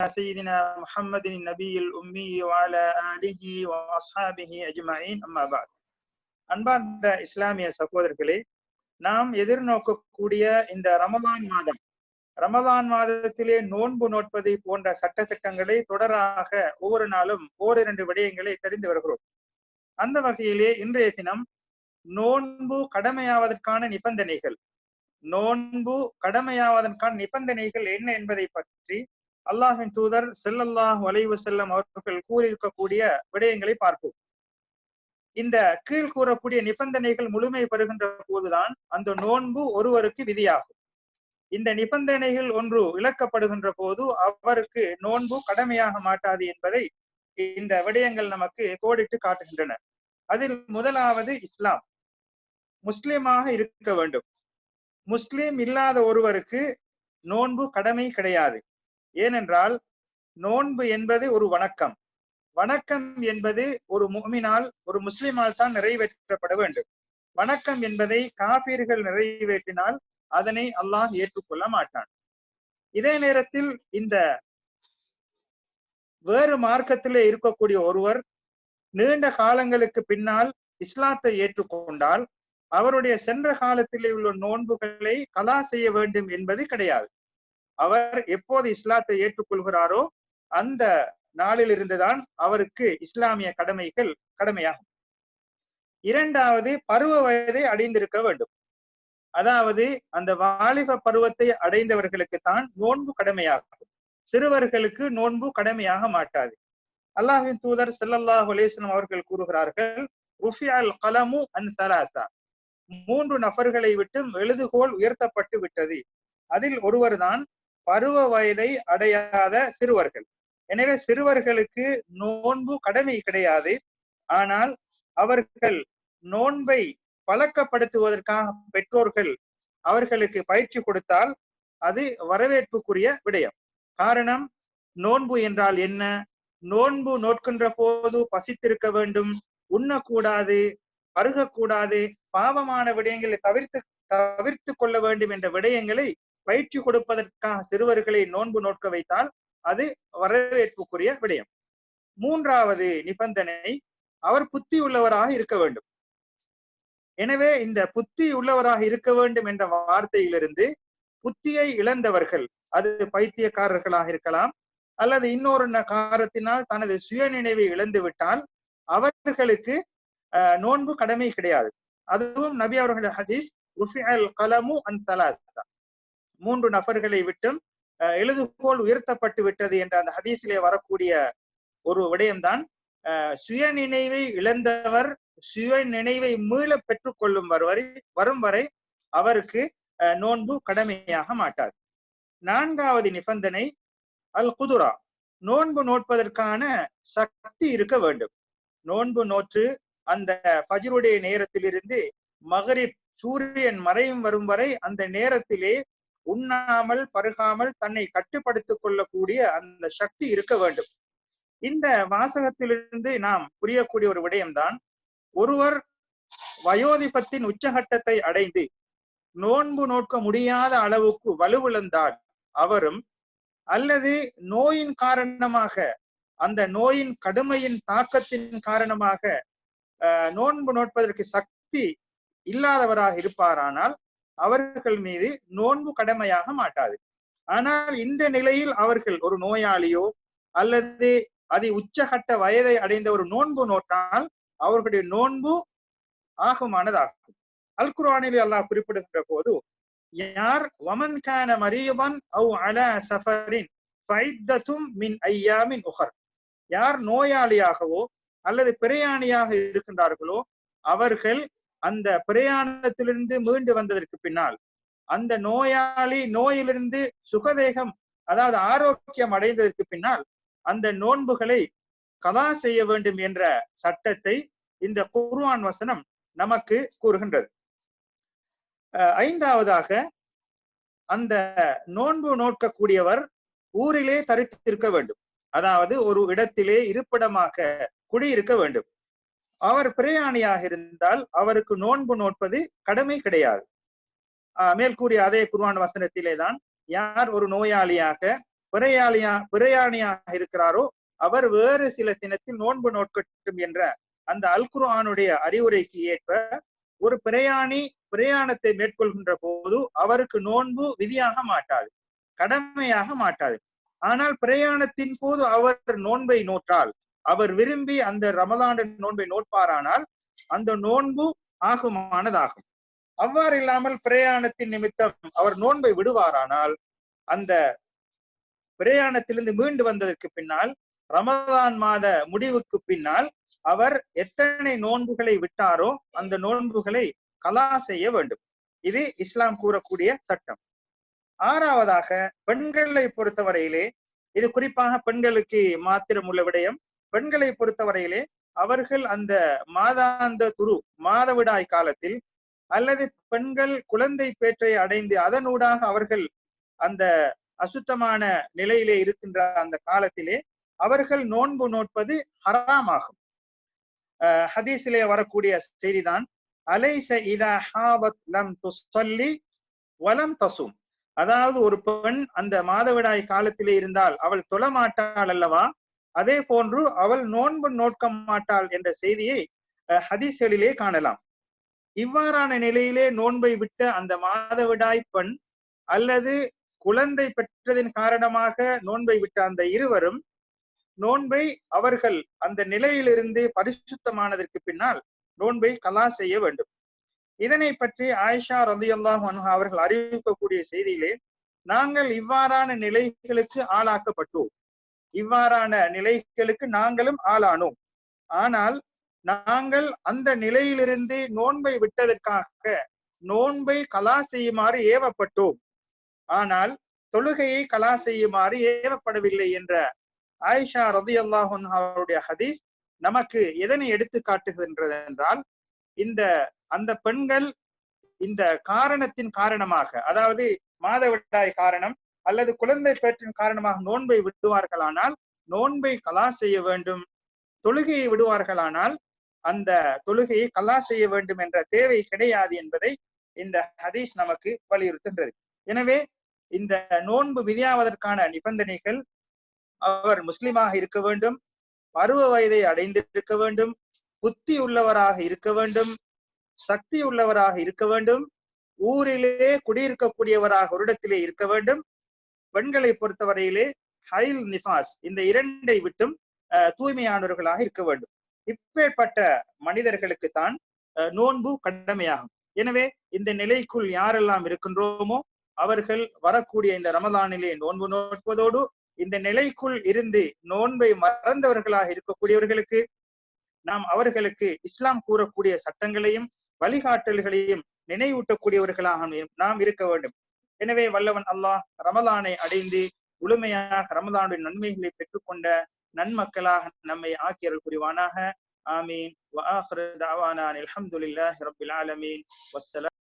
سيدنا محمد النبي الأمي وعلى آله وأصحابه أجمعين أما بعد அன்பார்ந்த இஸ்லாமிய சகோதரர்களே நாம் எதிர்நோக்கக்கூடிய இந்த ரமதான் மாதம் ரமதான் மாதத்திலே நோன்பு நோட்பதை போன்ற சட்ட திட்டங்களை தொடராக ஒவ்வொரு நாளும் ஓரிரண்டு விடயங்களை தெரிந்து வருகிறோம் அந்த வகையிலே இன்றைய தினம் நோன்பு கடமையாவதற்கான நிபந்தனைகள் நோன்பு கடமையாவதற்கான நிபந்தனைகள் என்ன என்பதை பற்றி அல்லாஹின் தூதர் செல்லல்லாஹ் வலைவு செல்லம் அவர்கள் கூறியிருக்கக்கூடிய விடயங்களை பார்ப்போம். இந்த கீழ் கூறக்கூடிய நிபந்தனைகள் முழுமை பெறுகின்ற போதுதான் அந்த நோன்பு ஒருவருக்கு விதியாகும். இந்த நிபந்தனைகள் ஒன்று இழக்கப்படுகின்ற போது அவருக்கு நோன்பு கடமையாக மாட்டாது என்பதை இந்த விடயங்கள் நமக்கு கோடிட்டு காட்டுகின்றன. அதில் முதலாவது இஸ்லாம். முஸ்லிமாக இருக்க வேண்டும். முஸ்லிம் இல்லாத ஒருவருக்கு நோன்பு கடமை கிடையாது. ஏனென்றால் நோன்பு என்பது ஒரு வணக்கம். வணக்கம் என்பது ஒரு முகமினால் ஒரு முஸ்லிமால் தான் நிறைவேற்றப்பட வேண்டும். வணக்கம் என்பதை காபீர்கள் நிறைவேற்றினால் அதனை அல்லாஹ் ஏற்றுக்கொள்ள மாட்டான். இதே நேரத்தில் இந்த வேறு மார்க்கத்திலே இருக்கக்கூடிய ஒருவர் நீண்ட காலங்களுக்கு பின்னால் இஸ்லாத்தை ஏற்றுக்கொண்டால் அவருடைய சென்ற காலத்திலே உள்ள நோன்புகளை கலா செய்ய வேண்டும் என்பது கிடையாது. அவர் எப்போது இஸ்லாத்தை ஏற்றுக்கொள்கிறாரோ அந்த நாளில் இருந்துதான் அவருக்கு இஸ்லாமிய கடமைகள் கடமையாகும். இரண்டாவது பருவ வயதை அடைந்திருக்க வேண்டும். அதாவது அந்த வாலிப பருவத்தை அடைந்தவர்களுக்கு தான் நோன்பு கடமையாகும். சிறுவர்களுக்கு நோன்பு கடமையாக மாட்டாது. அல்லாஹின் தூதர் செல்லல்லாஹ் அலேஸ்லம் அவர்கள் கூறுகிறார்கள் ருஃபியால் கலமு அன் சலாசா மூன்று நபர்களை விட்டும் எழுதுகோல் உயர்த்தப்பட்டு விட்டது. அதில் ஒருவர் தான் பருவ வயதை அடையாத சிறுவர்கள். எனவே சிறுவர்களுக்கு நோன்பு கடமை கிடையாது. ஆனால் அவர்கள் நோன்பை பழக்கப்படுத்துவதற்காக பெற்றோர்கள் அவர்களுக்கு பயிற்சி கொடுத்தால் அது வரவேற்புக்குரிய விடயம். காரணம் நோன்பு என்றால் என்ன? நோன்பு நோட்கின்ற போது பசித்திருக்க வேண்டும் உண்ணக்கூடாது அருகக்கூடாது பாவமான விடயங்களை தவிர்த்து தவிர்த்து கொள்ள வேண்டும் என்ற விடயங்களை பயிற்சி கொடுப்பதற்காக சிறுவர்களை நோன்பு நோட்க வைத்தால் அது வரவேற்புக்குரிய விடயம். மூன்றாவது நிபந்தனை அவர் புத்தி உள்ளவராக இருக்க வேண்டும். எனவே இந்த புத்தி உள்ளவராக இருக்க வேண்டும் என்ற வார்த்தையிலிருந்து புத்தியை இழந்தவர்கள் அது பைத்தியக்காரர்களாக இருக்கலாம் அல்லது இன்னொரு காரத்தினால் தனது சுய நினைவை இழந்து விட்டால் அவர்களுக்கு நோன்பு கடமை கிடையாது. அதுவும் நபி அவர்களுடைய ஹதீஸ் கலமு அன் தலாத்தா மூன்று நபர்களை விட்டும் எழுதுகோல் உயர்த்தப்பட்டு விட்டது என்ற அந்த ஹதீஸிலே வரக்கூடிய ஒரு விடயம்தான். சுய நினைவை இழந்தவர் சுய நினைவை மீள பெற்றுக் கொள்ளும் வரை வரும் வரை அவருக்கு நோன்பு கடமையாக மாட்டாது. நான்காவது நிபந்தனை அல் குதுரா நோன்பு நோட்பதற்கான சக்தி இருக்க வேண்டும். நோன்பு நோற்று அந்த பஜருடைய நேரத்திலிருந்து மகரிப் சூரியன் மறையும் வரும் வரை அந்த நேரத்திலே உண்ணாமல் பருகாமல் தன்னை கட்டுப்படுத்திக் கொள்ளக்கூடிய அந்த சக்தி இருக்க வேண்டும். இந்த வாசகத்திலிருந்து நாம் புரியக்கூடிய ஒரு விடயம்தான் ஒருவர் வயோதிபத்தின் உச்சகட்டத்தை அடைந்து நோன்பு நோக்க முடியாத அளவுக்கு வலுவிழந்தால் அவரும் அல்லது நோயின் காரணமாக அந்த நோயின் கடுமையின் தாக்கத்தின் காரணமாக நோன்பு நோட்பதற்கு சக்தி இல்லாதவராக இருப்பாரானால் அவர்கள் மீது நோன்பு கடமையாக மாட்டாது. ஆனால் இந்த நிலையில் அவர்கள் ஒரு நோயாளியோ அல்லது அதை உச்சகட்ட வயதை அடைந்த ஒரு நோன்பு நோட்டால் அவர்களுடைய நோன்பு ஆகுமானதாகும். அல் குர்ஆனில் அல்லாஹ் குறிப்பிடுகின்ற போது யார் வமன் கான மரியவன் அவ் அல சஃபரின் மின் ஐயாமின் உஹர். யார் நோயாளியாகவோ அல்லது பிரயாணியாக இருக்கின்றார்களோ அவர்கள் அந்த பிரயாணத்திலிருந்து மீண்டு வந்ததற்கு பின்னால் அந்த நோயாளி நோயிலிருந்து சுகதேகம் அதாவது ஆரோக்கியம் அடைந்ததற்கு பின்னால் அந்த நோன்புகளை கதா செய்ய வேண்டும் என்ற சட்டத்தை இந்த குர்ஆன் வசனம் நமக்கு கூறுகின்றது. ஐந்தாவதாக அந்த நோன்பு நோக்கக்கூடியவர் ஊரிலே தரித்திருக்க வேண்டும். அதாவது ஒரு இடத்திலே இருப்பிடமாக குடியிருக்க வேண்டும். அவர் பிரயாணியாக இருந்தால் அவருக்கு நோன்பு நோட்பது கடமை கிடையாது. மேல் கூறிய அதே குர்வான் வசனத்திலே தான் யார் ஒரு நோயாளியாக பிரயாளியா பிரயாணியாக இருக்கிறாரோ அவர் வேறு சில தினத்தில் நோன்பு நோட்கட்டும் என்ற அந்த அல்குர்ஆனுடைய அறிவுரைக்கு ஏற்ப ஒரு பிரயாணி பிரயாணத்தை மேற்கொள்கின்ற போது அவருக்கு நோன்பு விதியாக மாட்டாது கடமையாக மாட்டாது. ஆனால் பிரயாணத்தின் போது அவர் நோன்பை நோற்றால் அவர் விரும்பி அந்த ரமதாண்டின் நோன்பை நோட்பாரானால் அந்த நோன்பு ஆகுமானதாகும். அவ்வாறு இல்லாமல் பிரயாணத்தின் நிமித்தம் அவர் நோன்பை விடுவாரானால் அந்த பிரயாணத்திலிருந்து மீண்டு வந்ததற்கு பின்னால் ரமதான் மாத முடிவுக்கு பின்னால் அவர் எத்தனை நோன்புகளை விட்டாரோ அந்த நோன்புகளை கலா செய்ய வேண்டும். இது இஸ்லாம் கூறக்கூடிய சட்டம். ஆறாவதாக பெண்களை பொறுத்தவரையிலே இது குறிப்பாக பெண்களுக்கு மாத்திரம் உள்ள விடயம் பெண்களை பொறுத்தவரையிலே அவர்கள் அந்த மாதாந்த துரு மாதவிடாய் காலத்தில் அல்லது பெண்கள் குழந்தை பேற்றை அடைந்து அதனூடாக அவர்கள் அந்த அசுத்தமான நிலையிலே இருக்கின்ற அந்த காலத்திலே அவர்கள் நோன்பு நோட்பது ஹராமாகும். ஹதீஸிலே வரக்கூடிய செய்திதான் அலைச இதா ஹாவத் லம் துசல்லி வலம் தசும். அதாவது ஒரு பெண் அந்த மாதவிடாய் காலத்திலே இருந்தால் அவள் தொழமாட்டாள் அல்லவா? அதே போன்று அவள் நோன்பு நோட்க மாட்டாள் என்ற செய்தியை ஹதீஸ்களிலே காணலாம். இவ்வாறான நிலையிலே நோன்பை விட்ட அந்த மாதவிடாய் பெண் அல்லது குழந்தை பெற்றதின் காரணமாக நோன்பை விட்ட அந்த இருவரும் நோன்பை அவர்கள் அந்த நிலையிலிருந்து பரிசுத்தமானதற்கு பின்னால் நோன்பை கலா செய்ய வேண்டும். இதனை பற்றி ஆயிஷா ரதியல்லாஹ் அவர்கள் அறிவிக்கக்கூடிய செய்தியிலே நாங்கள் இவ்வாறான நிலைகளுக்கு ஆளாக்கப்பட்டோம். இவ்வாறான நிலைகளுக்கு நாங்களும் ஆளானோம். ஆனால் நாங்கள் அந்த நிலையிலிருந்து நோன்பை விட்டதற்காக நோன்பை கலா செய்யுமாறு ஏவப்பட்டோம். ஆனால் தொழுகையை கலா செய்யுமாறு ஏவப்படவில்லை என்ற ஆயிஷா ரதி அல்லாஹுடைய அவருடைய ஹதீஸ் நமக்கு எதனை எடுத்து காட்டுகின்றது என்றால் இந்த அந்த பெண்கள் இந்த காரணத்தின் காரணமாக அதாவது மாதவிடாய் காரணம் அல்லது குழந்தை பேற்றின் காரணமாக நோன்பை விடுவார்களானால் நோன்பை கலா செய்ய வேண்டும். தொழுகையை விடுவார்களானால் அந்த தொழுகையை கலா செய்ய வேண்டும் என்ற தேவை கிடையாது என்பதை இந்த ஹதீஸ் நமக்கு வலியுறுத்துகின்றது எனவே இந்த நோன்பு விதியாவதற்கான நிபந்தனைகள் அவர் முஸ்லிமாக இருக்க வேண்டும் பருவ வயதை அடைந்திருக்க வேண்டும் புத்தி உள்ளவராக இருக்க வேண்டும் சக்தி உள்ளவராக இருக்க வேண்டும் ஊரிலே குடியிருக்கக்கூடியவராக ஒரு இடத்திலே இருக்க வேண்டும் பெண்களை பொறுத்தவரையிலே ஹைல் நிஃபாஸ் இந்த இரண்டை விட்டும் தூய்மையானவர்களாக இருக்க வேண்டும். இப்பேற்பட்ட மனிதர்களுக்கு தான் நோன்பு கடமையாகும். எனவே இந்த நிலைக்குள் யாரெல்லாம் இருக்கின்றோமோ அவர்கள் வரக்கூடிய இந்த ரமதானிலே நோன்பு நோட்பதோடு இந்த நிலைக்குள் இருந்து நோன்பை மறந்தவர்களாக இருக்கக்கூடியவர்களுக்கு நாம் அவர்களுக்கு இஸ்லாம் கூறக்கூடிய சட்டங்களையும் வழிகாட்டல்களையும் நினைவூட்டக்கூடியவர்களாக நாம் இருக்க வேண்டும். எனவே வல்லவன் அல்லாஹ் ரமதானை அடைந்து முழுமையாக ரமதானுடைய நன்மைகளை பெற்றுக்கொண்ட நன்மக்களாக நம்மை ஆக்கியர்கள் புரிவானாக. ஆமீன். அலமதுல்லாஹி ரபில் ஆலமீன். வசலாம்